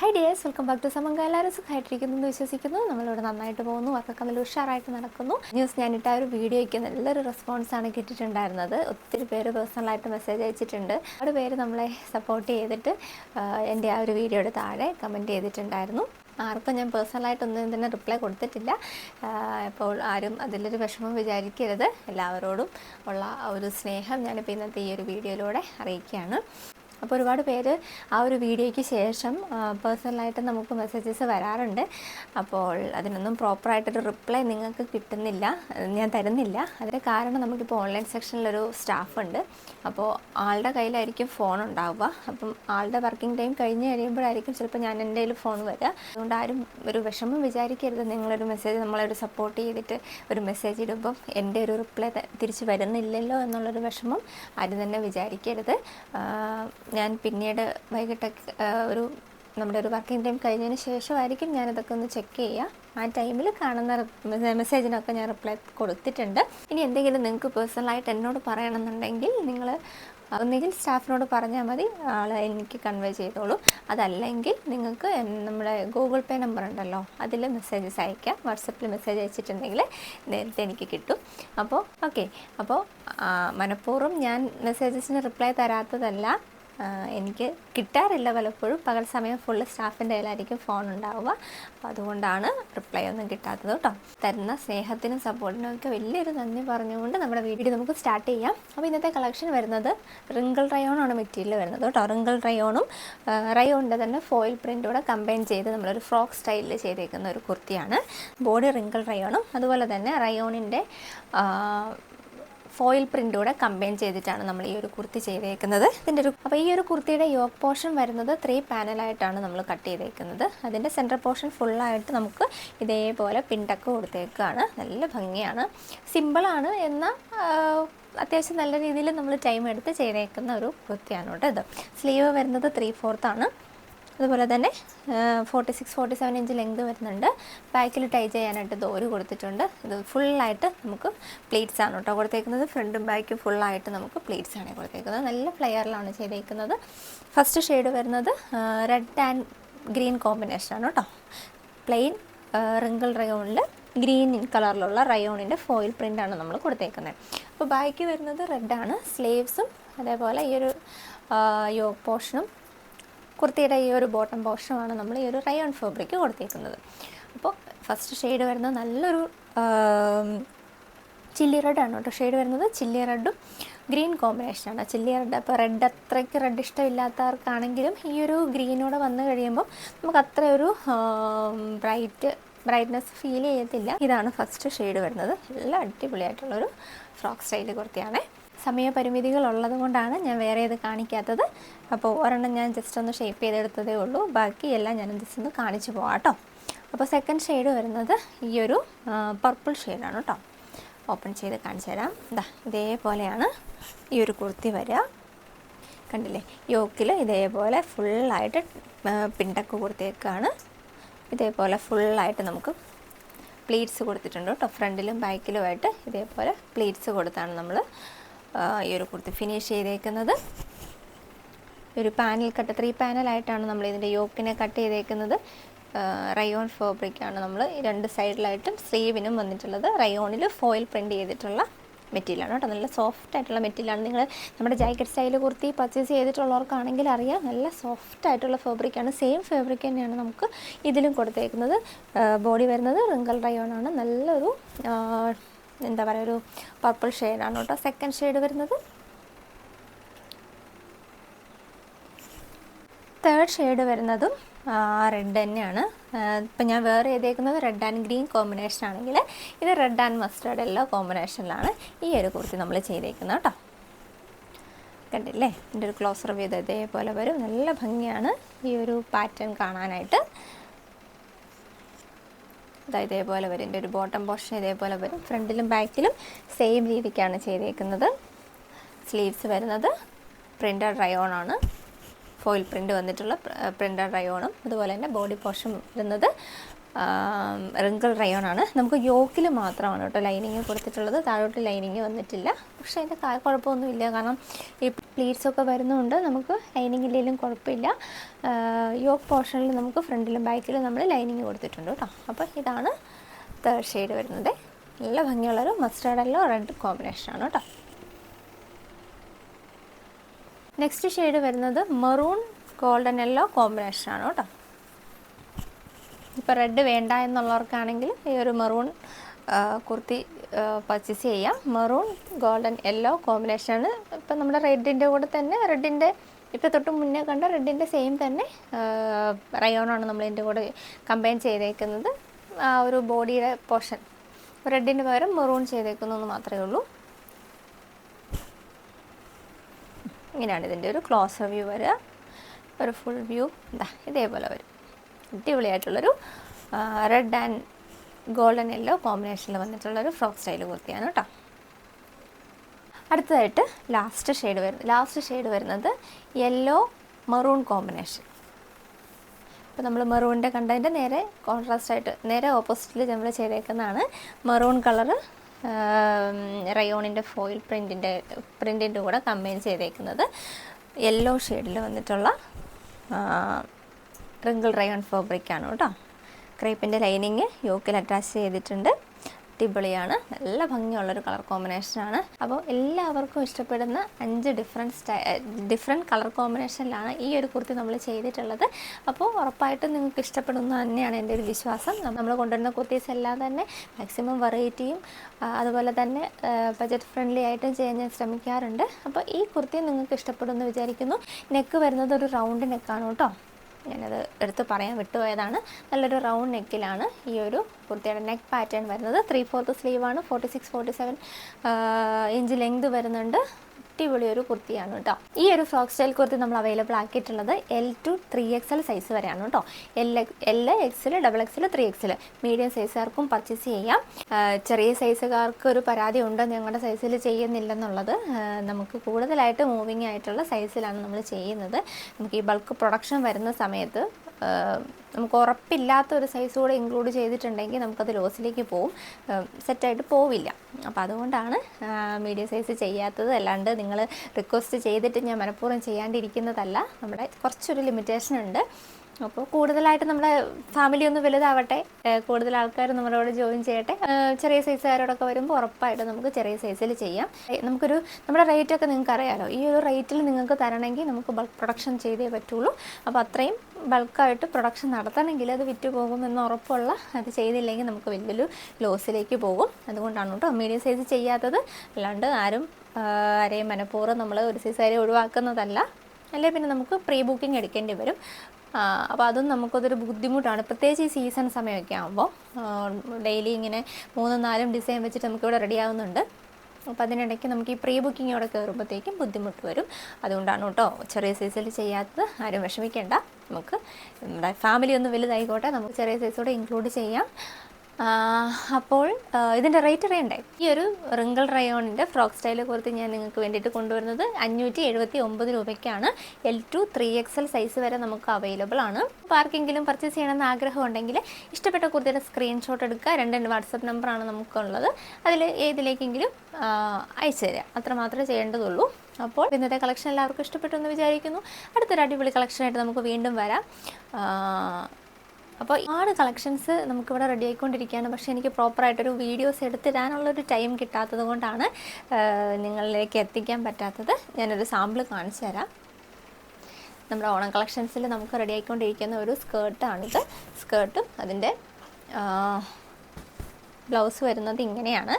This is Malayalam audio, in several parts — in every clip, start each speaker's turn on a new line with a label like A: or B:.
A: Hi dears welcome back to സമങ്ക എല്ലാവരും സുഖമായിട്ടിരിക്കുന്നു എന്ന് വിശ്വസിക്കുന്നു. നമ്മളിവിടെ നന്നായിട്ട് പോകുന്നു. വർക്കൊക്കെ നല്ല ഉഷാറായിട്ട് നടക്കുന്നു. ന്യൂസ് ഞാനിട്ട് ആ ഒരു വീഡിയോയ്ക്ക് നല്ലൊരു റെസ്പോൺസാണ് കിട്ടിയിട്ടുണ്ടായിരുന്നത്. ഒത്തിരി പേര് പേഴ്സണലായിട്ട് മെസ്സേജ് അയച്ചിട്ടുണ്ട്. ഒരുപാട് പേര് നമ്മളെ സപ്പോർട്ട് ചെയ്തിട്ട് എന്റെ ആ ഒരു വീഡിയോയുടെ താഴെ കമന്റ് ചെയ്തിട്ടുണ്ടായിരുന്നു. ആർക്കും ഞാൻ പേഴ്സണലായിട്ടൊന്നും തന്നെ റിപ്ലൈ കൊടുത്തിട്ടില്ല. അപ്പോൾ ആരും അതിലൊരു വിഷമം വിചാരിക്കരുത്. എല്ലാവരോടും ഉള്ള ഒരു സ്നേഹം ഞാനിപ്പോൾ ഇന്നത്തെ ഈ ഒരു വീഡിയോയിലൂടെ അറിയിക്കുകയാണ്. അപ്പോൾ ഒരുപാട് പേര് ആ ഒരു വീഡിയോയ്ക്ക് ശേഷം പേഴ്സണലായിട്ട് നമുക്ക് മെസ്സേജസ് വരാറുണ്ട്. അപ്പോൾ അതിനൊന്നും പ്രോപ്പറായിട്ടൊരു റിപ്ലൈ നിങ്ങൾക്ക് കിട്ടുന്നില്ല ഞാൻ തരുന്നില്ല. അതിന് കാരണം നമുക്കിപ്പോൾ ഓൺലൈൻ സെക്ഷനിലൊരു സ്റ്റാഫുണ്ട് അപ്പോൾ ആളുടെ കയ്യിലായിരിക്കും ഫോൺ ഉണ്ടാവുക. അപ്പം ആളുടെ വർക്കിംഗ് ടൈം കഴിഞ്ഞ് കഴിയുമ്പോഴായിരിക്കും ചിലപ്പോൾ ഞാൻ എന്റെ കയ്യിൽ ഫോൺ വരിക. അതുകൊണ്ട് ആരും ഒരു വിഷമം വിചാരിക്കരുത്. നിങ്ങളൊരു മെസ്സേജ് നമ്മളൊരു സപ്പോർട്ട് ചെയ്തിട്ട് ഒരു മെസ്സേജ് ഇടുമ്പം എന്റെ ഒരു റിപ്ലൈ തിരിച്ച് വരുന്നില്ലല്ലോ എന്നുള്ളൊരു വിഷമം ആരും തന്നെ വിചാരിക്കരുത്. ഞാൻ പിന്നീട് വൈകിട്ട് ഒരു നമ്മുടെ ഒരു വർക്കിംഗ് ടൈം കഴിഞ്ഞതിന് ശേഷമായിരിക്കും ഞാനിതൊക്കെ ഒന്ന് ചെക്ക് ചെയ്യുക ആ ടൈമിൽ കാണുന്ന മെസ്സേജിനൊക്കെ ഞാൻ റിപ്ലൈ കൊടുത്തിട്ടുണ്ട്. ഇനി എന്തെങ്കിലും നിങ്ങൾക്ക് പേഴ്സണലായിട്ട് എന്നോട് പറയണമെന്നുണ്ടെങ്കിൽ നിങ്ങൾ ഒന്നുകിൽ സ്റ്റാഫിനോട് പറഞ്ഞാൽ മതി ആൾ എനിക്ക് കൺവേ ചെയ്തോളൂ. അതല്ലെങ്കിൽ നിങ്ങൾക്ക് നമ്മുടെ ഗൂഗിൾ പേ നമ്പർ ഉണ്ടല്ലോ അതിൽ മെസ്സേജസ് അയക്കാം. വാട്സപ്പിൽ മെസ്സേജ് അയച്ചിട്ടുണ്ടെങ്കിൽ നേരത്തെ എനിക്ക് കിട്ടും. അപ്പോൾ ഓക്കെ അപ്പോൾ മനഃപൂർവം ഞാൻ മെസ്സേജസിന് റിപ്ലൈ തരാത്തതല്ല. എനിക്ക് കിട്ടാറില്ല പലപ്പോഴും. പകൽ സമയം ഫുള്ള് സ്റ്റാഫിന്റെ കയ്യിലായിരിക്കും ഫോൺ ഉണ്ടാവുക. അപ്പോൾ അതുകൊണ്ടാണ് റിപ്ലൈ ഒന്നും കിട്ടാത്തത് കേട്ടോ. തരുന്ന സ്നേഹത്തിനും സപ്പോർട്ടിനും ഒക്കെ വലിയൊരു നന്ദി പറഞ്ഞുകൊണ്ട് നമ്മുടെ വീഡിയോ നമുക്ക് സ്റ്റാർട്ട് ചെയ്യാം. അപ്പോൾ ഇന്നത്തെ കളക്ഷൻ വരുന്നത് റിങ്കിൾ റയോണാണ് മെറ്റീരിയൽ വരുന്നത് കേട്ടോ. റിങ്കിൾ റയോണും റയോണിന്റെ തന്നെ ഫോയിൽ പ്രിന്റൂടെ കമ്പൈൻ ചെയ്ത് നമ്മളൊരു ഫ്രോക്ക് സ്റ്റൈലിൽ ചെയ്തേക്കുന്ന ഒരു കുർത്തിയാണ്. ബോഡി റിങ്കിൾ റയോണും അതുപോലെ തന്നെ റയോണിന്റെ ഫോയിൽ പ്രിന്റൂടെ കമ്പൈൻ ചെയ്തിട്ടാണ് നമ്മൾ ഈ ഒരു കുർത്തി ചെയ്തേക്കുന്നത്. ഇതിന്റെ ഒരു അപ്പോൾ ഈ ഒരു കുർത്തിയുടെ യോക്ക് പോർഷൻ വരുന്നത് ത്രീ പാനലായിട്ടാണ് നമ്മൾ കട്ട് ചെയ്തേക്കുന്നത്. അതിന്റെ സെന്റർ പോർഷൻ ഫുള്ളായിട്ട് നമുക്ക് ഇതേപോലെ പിൻടക്ക് കൊടുത്തേക്കാണ്. നല്ല ഭംഗിയാണ്. സിമ്പിളാണ് എന്നാൽ അത്യാവശ്യം നല്ല രീതിയിൽ നമ്മൾ ടൈം എടുത്ത് ചെയ്തേക്കുന്ന ഒരു കുർത്തിയാണ് കേട്ടോ ഇത്. സ്ലീവ് വരുന്നത് ത്രീ ഫോർത്താണ് അതുപോലെ തന്നെ forty six forty seven inch length വരുന്നുണ്ട് ബാക്കിൽ ടൈ ചെയ്യാനായിട്ട് ദോര് കൊടുത്തിട്ടുണ്ട്. ഇത് ഫുള്ളായിട്ട് നമുക്ക് പ്ലേറ്റ്സ് ആണ് കേട്ടോ കൊടുത്തേക്കുന്നത്. ഫ്രണ്ടും ബാക്കും ഫുള്ളായിട്ട് നമുക്ക് പ്ലേറ്റ്സ് ആണ് കൊടുത്തേക്കുന്നത്. നല്ല ഫ്ലെയറിലാണ് ചെയ്തേക്കുന്നത്. ഫസ്റ്റ് ഷെയ്ഡ് വരുന്നത് റെഡ് ആൻഡ് ഗ്രീൻ കോമ്പിനേഷനാണ് കേട്ടോ. പ്ലെയിൻ റിങ്കിൾ റയോണിൽ ഗ്രീൻ കളറിലുള്ള റയോണിന്റെ ഫോയിൽ പ്രിന്റാണ് നമ്മൾ കൊടുത്തേക്കുന്നത്. അപ്പോൾ ബാക്ക് വരുന്നത് റെഡാണ് സ്ലീവ്സും അതേപോലെ ഈ ഒരു യോഗ പോർഷനും കുർത്തിയുടെ ഈ ഒരു ബോട്ടം പോർഷനാണ് നമ്മൾ ഈ ഒരു റയോൺ ഫാബ്രിക് കൊടുത്തേക്കുന്നത്. അപ്പോൾ ഫസ്റ്റ് ഷെയ്ഡ് വരുന്നത് നല്ലൊരു ചില്ലി റെഡാണ് കേട്ടോ. ഷെയ്ഡ് വരുന്നത് ചില്ലി റെഡും ഗ്രീൻ കോമ്പിനേഷനാണ് ചില്ലി റെഡ് അപ്പോൾ റെഡ് അത്രയ്ക്ക് റെഡ് ഇഷ്ടമില്ലാത്തവർക്കാണെങ്കിലും ഈ ഒരു ഗ്രീനോടെ വന്നു കഴിയുമ്പോൾ നമുക്ക് അത്ര ഒരു ബ്രൈറ്റ് ബ്രൈറ്റ്നെസ് ഫീൽ ചെയ്യത്തില്ല. ഇതാണ് ഫസ്റ്റ് ഷെയ്ഡ് വരുന്നത്. നല്ല അടിപൊളിയായിട്ടുള്ളൊരു ഫ്രോക്ക് സ്റ്റൈൽ കുർത്തിയാണ്. സമയപരിമിതികൾ ഉള്ളത് കൊണ്ടാണ് ഞാൻ വേറെ ഇത് കാണിക്കാത്തത്. അപ്പോൾ ഒരെണ്ണം ഞാൻ ജസ്റ്റ് ഒന്ന് ഷേപ്പ് ചെയ്തെടുത്തതേ ഉള്ളൂ. ബാക്കി എല്ലാം ഞാൻ ജസ്റ്റ് ഒന്ന് കാണിച്ചു പോകാം കേട്ടോ അപ്പോൾ സെക്കൻഡ് ഷെയ്ഡ് വരുന്നത് ഈ ഒരു പർപ്പിൾ ഷെയ്ഡാണ് കേട്ടോ ഓപ്പൺ ചെയ്ത് കാണിച്ചു തരാം. ഇതാ ഇതേപോലെയാണ് ഈ ഒരു കുർത്തി വരിക. കണ്ടില്ലേ? യോക്കിൽ ഇതേപോലെ ഫുള്ളായിട്ട് പിണ്ടക്ക് കുർത്തിയൊക്കെയാണ്. ഇതേപോലെ ഫുള്ളായിട്ട് നമുക്ക് പ്ലീറ്റ്സ് കൊടുത്തിട്ടുണ്ട് കേട്ടോ ഫ്രണ്ടിലും ബാക്കിലുമായിട്ട് ഇതേപോലെ പ്ലീറ്റ്സ് കൊടുത്താണ് നമ്മൾ ഈ ഒരു കുർത്തി ഫിനിഷ് ചെയ്തേക്കുന്നത്. ഒരു പാനൽ കട്ട് ത്രീ പാനലായിട്ടാണ് നമ്മൾ ഇതിന്റെ യോക്കിനെ കട്ട് ചെയ്തേക്കുന്നത്. റയോൺ ഫാബ്രിക്കാണ് നമ്മൾ രണ്ട് സൈഡിലായിട്ടും സ്ലീവിനും വന്നിട്ടുള്ളത്. റയോണിൽ ഫോയിൽ പ്രിന്റ് ചെയ്തിട്ടുള്ള മെറ്റീരിയലാണ് കേട്ടോ. നല്ല സോഫ്റ്റ് ആയിട്ടുള്ള മെറ്റീരിയലാണ് നിങ്ങൾ നമ്മുടെ ജാക്കറ്റ് സ്റ്റൈൽ കുർത്തി പർച്ചേസ് ചെയ്തിട്ടുള്ളവർക്കാണെങ്കിൽ അറിയാം. നല്ല സോഫ്റ്റ് ആയിട്ടുള്ള ഫാബ്രിക്കാണ് സെയിം ഫാബ്രിക് തന്നെയാണ് നമുക്ക് ഇതിലും കൊടുത്തേക്കുന്നത്. ബോഡി വരുന്നത് റിങ്കൽ റയോണാണ് നല്ലൊരു എന്താ പറയുക ഒരു പർപ്പിൾ ഷെയ്ഡാണ് കേട്ടോ. സെക്കൻഡ് ഷെയ്ഡ് വരുന്നത്. തേർഡ് ഷെയ്ഡ് വരുന്നതും റെഡ് തന്നെയാണ്. ഇപ്പം ഞാൻ വേറെ ചെയ്തേക്കുന്നത് റെഡ് ആൻഡ് ഗ്രീൻ കോമ്പിനേഷൻ ആണെങ്കിൽ ഇത് റെഡ് ആൻഡ് മസ്റ്റേർഡ് എല്ലാ കോമ്പിനേഷനിലാണ് ഈ ഒരു കുർത്തി നമ്മൾ ചെയ്തേക്കുന്നത് കേട്ടോ. കണ്ടില്ലേ? എന്റെ ഒരു ക്ലോസർ വ്യൂ ഇതേപോലെ വരും. നല്ല ഭംഗിയാണ് ഈ ഒരു പാറ്റേൺ കാണാനായിട്ട്. ഇതാ ഇതേപോലെ വരും. എന്റെ ഒരു ബോട്ടം പോർഷൻ ഇതേപോലെ വരും. ഫ്രണ്ടിലും ബാക്കിലും സെയിം രീതിക്കാണ് ചെയ്തേക്കുന്നത്. സ്ലീവ്സ് വരുന്നത് പ്രിന്റഡ് റയോൺ ആണ്. ഫോയിൽ പ്രിന്റ് വന്നിട്ടുള്ള പ്രിന്റഡ് റയോണും അതുപോലെ തന്നെ ബോഡി പോർഷൻ വരുന്നത് റിങ്കിൾ റയോൺ ആണ്. നമുക്ക് യോക്കിൽ മാത്രമാണ് കേട്ടോ ലൈനിങ് കൊടുത്തിട്ടുള്ളത്. താഴോട്ട് ലൈനിങ് വന്നിട്ടില്ല. പക്ഷേ അതിന്റെ കുഴപ്പമൊന്നുമില്ല. കാരണം ഈ പ്ലീറ്റ്സ് ഒക്കെ വരുന്നതുകൊണ്ട് നമുക്ക് ലൈനിങ് ഇല്ലെങ്കിലും കുഴപ്പമില്ല. യോക്ക് പോർഷനിൽ നമുക്ക് ഫ്രണ്ടിലും ബാക്കിലും നമ്മൾ ലൈനിങ് കൊടുത്തിട്ടുണ്ട് കേട്ടോ. അപ്പോൾ ഇതാണ് തേർഡ് ഷെയ്ഡ് വരുന്നത്. നല്ല ഭംഗിയുള്ളൊരു മസ്റ്റേർഡ് എല്ലോ റെഡ് കോമ്പിനേഷനാണ് കേട്ടോ. നെക്സ്റ്റ് ഷെയ്ഡ് വരുന്നത് മെറൂൺ ഗോൾഡൻ യെല്ലോ കോമ്പിനേഷനാണ് കേട്ടോ. ഇപ്പോൾ റെഡ് വേണ്ട എന്നുള്ളവർക്കാണെങ്കിൽ ഈ ഒരു മെറൂൺ കുർത്തി പർച്ചേസ് ചെയ്യാം. മെറൂൺ ഗോൾഡൻ യെല്ലോ കോമ്പിനേഷനാണ് ഇപ്പം നമ്മുടെ റെഡിന്റെ കൂടെ തന്നെ റെഡിന്റെ ഇപ്പോൾ തൊട്ട് മുന്നേ കണ്ട റെഡിന്റെ സെയിം തന്നെ റയോണാണ് നമ്മൾ ഇതിന്റെ കൂടെ കമ്പൈൻ ചെയ്തേക്കുന്നത്. ആ ഒരു ബോഡിയുടെ പോർഷൻ റെഡിന് പകരം മെറൂൺ ചെയ്തേക്കുന്നു എന്ന് മാത്രമേ ഉള്ളൂ. ഇങ്ങനെയാണ് ഇതിന്റെ ഒരു ക്ലോസ് വ്യൂ വരിക. ഒരു ഫുൾ വ്യൂ ഇതാ ഇതേപോലെ വരും. അടിപൊളിയായിട്ടുള്ളൊരു റെഡ് ആൻഡ് ഗോൾഡൻ യെല്ലോ കോമ്പിനേഷനിൽ വന്നിട്ടുള്ളൊരു ഫ്രോക്ക് സ്റ്റൈൽ കുർത്തിയാണ് കേട്ടോ. അടുത്തതായിട്ട് ലാസ്റ്റ് ഷെയ്ഡ് വരുന്നത്. ലാസ്റ്റ് ഷെയ്ഡ് വരുന്നത് യെല്ലോ മെറൂൺ കോമ്പിനേഷൻ. അപ്പോൾ നമ്മൾ മെറൂണിന്റെ കണ്ടതിന്റെ നേരെ കോൺട്രാസ്റ്റ് ആയിട്ട് നേരെ ഓപ്പോസിറ്റിൽ നമ്മൾ ചെയ്തേക്കുന്നതാണ് മെറൂൺ കളറ് റയോണിന്റെ ഫോയിൽ പ്രിന്റിന്റെ പ്രിന്റിന്റെ കൂടെ കമ്പൈൻ ചെയ്തേക്കുന്നത് യെല്ലോ ഷെയ്ഡിൽ വന്നിട്ടുള്ള റിങ്കിൾ റയോൺ ഫാബ്രിക്കാണ് കേട്ടോ. ക്രേപ്പിന്റെ ലൈനിങ് യോക്കിൽ അറ്റാച്ച് ചെയ്തിട്ടുണ്ട്. അടിപൊളിയാണ്. നല്ല ഭംഗിയുള്ളൊരു കളർ കോമ്പിനേഷനാണ്. അപ്പോൾ എല്ലാവർക്കും ഇഷ്ടപ്പെടുന്ന അഞ്ച് ഡിഫറെന്റ് സ്റ്റൈ ഡിഫറെന്റ് കളർ കോമ്പിനേഷനിലാണ് ഈ ഒരു കുർത്തി നമ്മൾ ചെയ്തിട്ടുള്ളത്. അപ്പോൾ ഉറപ്പായിട്ടും നിങ്ങൾക്ക് ഇഷ്ടപ്പെടുന്ന തന്നെയാണ് എന്റെ ഒരു വിശ്വാസം. നമ്മൾ കൊണ്ടുവരുന്ന കുർത്തീസ് എല്ലാം തന്നെ മാക്സിമം വെറൈറ്റിയും അതുപോലെ തന്നെ ബജറ്റ് ഫ്രണ്ട്ലി ആയിട്ടും ചെയ്യാൻ ഞാൻ ശ്രമിക്കാറുണ്ട്. അപ്പോൾ ഈ കുർത്തി നിങ്ങൾക്ക് ഇഷ്ടപ്പെടുമെന്ന് വിചാരിക്കുന്നു. നെക്ക് വരുന്നത് ഒരു റൗണ്ട് നെക്കാണ് കേട്ടോ. ഞാനത് എടുത്ത് പറയാൻ വിട്ടുപോയതാണ്. നല്ലൊരു റൗണ്ട് നെക്കിലാണ് ഈ ഒരു കുർത്തിയുടെ നെക്ക് പാറ്റേൺ വരുന്നത്. Three fourth സ്ലീവാണ് forty six forty seven inch length വരുന്നുണ്ട്. അടിപൊളി ഒരു കുർത്തിയാണ് കേട്ടോ. ഈ ഒരു ഫ്രോക്ക് സ്റ്റൈൽ കുർത്തി നമ്മൾ available ആക്കിയിട്ടുള്ളത് L two three X L size വരെയാണ് കേട്ടോ. എൽ എൽ എക്സിൽ ഡബിൾ എക്സിൽ ത്രീ എക്സിൽ മീഡിയം സൈസുകാർക്കും പർച്ചേസ് ചെയ്യാം. ചെറിയ സൈസുകാർക്ക് ഒരു പരാതി ഉണ്ട് ഞങ്ങളുടെ സൈസിൽ ചെയ്യുന്നില്ലെന്നുള്ളത് നമുക്ക് കൂടുതലായിട്ട് മൂവിങ് ആയിട്ടുള്ള സൈസിലാണ് നമ്മൾ ചെയ്യുന്നത്. നമുക്ക് ഈ ബൾക്ക് പ്രൊഡക്ഷൻ വരുന്ന സമയത്ത് നമുക്ക് ഉറപ്പില്ലാത്ത ഒരു സൈസ് കൂടെ ഇൻക്ലൂഡ് ചെയ്തിട്ടുണ്ടെങ്കിൽ നമുക്കത് ലോസിലേക്ക് പോവും. സെറ്റായിട്ട് പോവില്ല. അപ്പോൾ അതുകൊണ്ടാണ് മീഡിയം സൈസ് ചെയ്യാത്തത്. അല്ലാണ്ട് നിങ്ങൾ റിക്വസ്റ്റ് ചെയ്തിട്ട് ഞാൻ മനഃപൂർവം ചെയ്യാണ്ടിരിക്കുന്നതല്ല. നമ്മുടെ കുറച്ചൊരു ലിമിറ്റേഷൻ ഉണ്ട്. അപ്പോൾ കൂടുതലായിട്ട് നമ്മുടെ ഫാമിലി ഒന്ന് വലുതാവട്ടെ. കൂടുതൽ ആൾക്കാർ നമ്മളോട് ജോയിൻ ചെയ്യട്ടെ. ചെറിയ സൈസുകാരോടൊക്കെ വരുമ്പോൾ ഉറപ്പായിട്ട് നമുക്ക് ചെറിയ സൈസിൽ ചെയ്യാം. നമുക്കൊരു നമ്മുടെ റേറ്റൊക്കെ നിങ്ങൾക്ക് അറിയാമല്ലോ ഈ ഒരു റേറ്റിൽ നിങ്ങൾക്ക് തരണമെങ്കിൽ നമുക്ക് ബൾക്ക് പ്രൊഡക്ഷൻ ചെയ്തേ പറ്റുള്ളൂ. അപ്പോൾ അത്രയും ബൾക്കായിട്ട് പ്രൊഡക്ഷൻ നടത്തണമെങ്കിൽ അത് വിറ്റ് പോകുമെന്ന് ഉറപ്പുള്ള അത് ചെയ്തില്ലെങ്കിൽ നമുക്ക് വലിയൊരു ലോസിലേക്ക് പോകും. അതുകൊണ്ടാണ് കേട്ടോ മീഡിയം സൈസ് ചെയ്യാത്തത്. അല്ലാണ്ട് ആരും ആരെയും മനഃപൂർവം നമ്മൾ ഒരു സൈസ് ഒഴിവാക്കുന്നതല്ല. അല്ലെങ്കിൽ പിന്നെ നമുക്ക് പ്രീ ബുക്കിംഗ് എടുക്കേണ്ടി വരും. അപ്പോൾ അതും നമുക്കതൊരു ബുദ്ധിമുട്ടാണ്. പ്രത്യേകിച്ച് ഈ സീസൺ സമയമൊക്കെ ആകുമ്പോൾ ഡെയിലി ഇങ്ങനെ മൂന്നും നാലും ഡിസൈൻ വെച്ചിട്ട് നമുക്കിവിടെ റെഡി ആവുന്നുണ്ട്. അപ്പോൾ അതിനിടയ്ക്ക് നമുക്ക് ഈ പ്രീ ബുക്കിംഗ് അവിടെ കയറുമ്പോഴത്തേക്കും ബുദ്ധിമുട്ട് വരും. അതുകൊണ്ടാണ് കേട്ടോ ചെറിയ സൈസിൽ ചെയ്യാത്തത്. ആരും വിഷമിക്കേണ്ട. നമുക്ക് നമ്മുടെ ഫാമിലി ഒന്ന് വലുതായിക്കോട്ടെ. നമുക്ക് ചെറിയ സൈസോടെ ഇൻക്ലൂഡ് ചെയ്യാം. അപ്പോൾ ഇതിന്റെ റേറ്റ് അറിയണ്ടേ? ഈ ഒരു റിങ്കിൾ റയോണിന്റെ ഫ്രോക്ക് സ്റ്റൈൽ കുറിച്ച് ഞാൻ നിങ്ങൾക്ക് വേണ്ടിയിട്ട് കൊണ്ടുവരുന്നത് അഞ്ഞൂറ്റി എഴുപത്തി ഒമ്പത് രൂപയ്ക്കാണ്. L two three X L size വരെ നമുക്ക് അവൈലബിൾ ആണ്. അപ്പോൾ ആർക്കെങ്കിലും പർച്ചേസ് ചെയ്യണമെന്ന് ആഗ്രഹം ഉണ്ടെങ്കിൽ ഇഷ്ടപ്പെട്ട കുർത്തിയുടെ സ്ക്രീൻഷോട്ട് എടുക്കുക. രണ്ട് രണ്ട് വാട്സപ്പ് നമ്പറാണ് നമുക്കുള്ളത്. അതിൽ ഏതിലേക്കെങ്കിലും അയച്ചു തരാം അത്ര മാത്രമേ ചെയ്യേണ്ടതുള്ളൂ. അപ്പോൾ ഇന്നത്തെ കളക്ഷൻ എല്ലാവർക്കും ഇഷ്ടപ്പെട്ടു എന്ന് വിചാരിക്കുന്നു. അടുത്തൊരു അടിപൊളി കളക്ഷനായിട്ട് നമുക്ക് വീണ്ടും വരാം. അപ്പോൾ ഒരുപാട് കളക്ഷൻസ് നമുക്കിവിടെ റെഡി ആയിക്കൊണ്ടിരിക്കുകയാണ്. പക്ഷേ എനിക്ക് പ്രോപ്പറായിട്ടൊരു വീഡിയോസ് എടുത്തിടാനുള്ളൊരു ടൈം കിട്ടാത്തത് കൊണ്ടാണ് നിങ്ങളിലേക്ക് എത്തിക്കാൻ പറ്റാത്തത്. ഞാനൊരു സാമ്പിൾ കാണിച്ചു തരാം. നമ്മുടെ ഓണം കളക്ഷൻസിൽ നമുക്ക് റെഡി ആയിക്കൊണ്ടിരിക്കുന്ന ഒരു സ്കേർട്ടാണിത് സ്കേർട്ടും അതിന്റെ ബ്ലൗസ് വരുന്നത് ഇങ്ങനെയാണ്.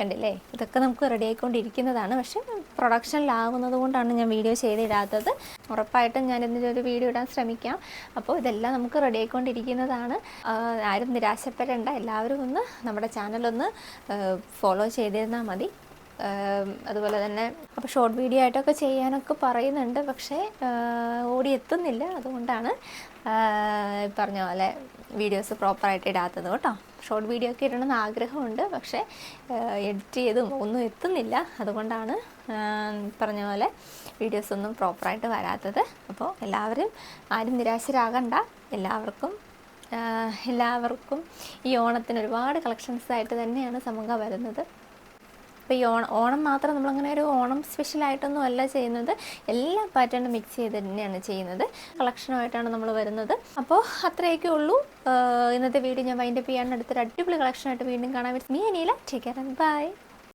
A: കണ്ടില്ലേ? ഇതൊക്കെ നമുക്ക് റെഡി ആയിക്കൊണ്ടിരിക്കുന്നതാണ്. പക്ഷേ പ്രൊഡക്ഷനിലാവുന്നത് കൊണ്ടാണ് ഞാൻ വീഡിയോ ചെയ്തിടാത്തത്. ഉറപ്പായിട്ടും ഞാൻ ഇതിന്റെ ഒരു വീഡിയോ ഇടാൻ ശ്രമിക്കാം. അപ്പോൾ ഇതെല്ലാം നമുക്ക് റെഡി ആയിക്കൊണ്ടിരിക്കുന്നതാണ്. ആരും നിരാശപ്പെടേണ്ട. എല്ലാവരും ഒന്ന് നമ്മുടെ ചാനലൊന്ന് ഫോളോ ചെയ്തിരുന്നാൽ മതി. അതുപോലെ തന്നെ അപ്പോൾ ഷോർട്ട് വീഡിയോ ആയിട്ടൊക്കെ ചെയ്യാനൊക്കെ പറയുന്നുണ്ട്. പക്ഷേ ഓടി എത്തുന്നില്ല അതുകൊണ്ടാണ് പറഞ്ഞ പോലെ വീഡിയോസ് പ്രോപ്പറായിട്ട് ഇടാത്തത് കേട്ടോ. ഷോർട്ട് വീഡിയോ ഒക്കെ ഇടണമെന്ന് ആഗ്രഹമുണ്ട്. പക്ഷേ എഡിറ്റ് ചെയ്തും ഒന്നും എത്തുന്നില്ല. അതുകൊണ്ടാണ് പറഞ്ഞ പോലെ വീഡിയോസ് ഒന്നും പ്രോപ്പറായിട്ട് വരാത്തത്. അപ്പോൾ എല്ലാവരും ആരും നിരാശരാകണ്ട. എല്ലാവർക്കും എല്ലാവർക്കും ഈ ഓണത്തിന് ഒരുപാട് കളക്ഷൻസ് ആയിട്ട് തന്നെയാണ് സമൂഹ വരുന്നത്. അപ്പോൾ ഈ ഓണം ഓണം മാത്രം നമ്മളങ്ങനെ ഒരു ഓണം സ്പെഷ്യലായിട്ടൊന്നും അല്ല ചെയ്യുന്നത്. എല്ലാ പാറ്റേണും മിക്സ് ചെയ്ത് തന്നെയാണ് ചെയ്യുന്നത്. കളക്ഷനുമായിട്ടാണ് നമ്മൾ വരുന്നത്. അപ്പോൾ അത്രയൊക്കെ ഉള്ളൂ. ഇന്നത്തെ വീഡിയോ ഞാൻ വൈൻഡപ്പ് ചെയ്യാൻ അടുത്തൊരു അടിപൊളി കളക്ഷനായിട്ട് വീണ്ടും കാണാൻ പറ്റും me Aneela take care bye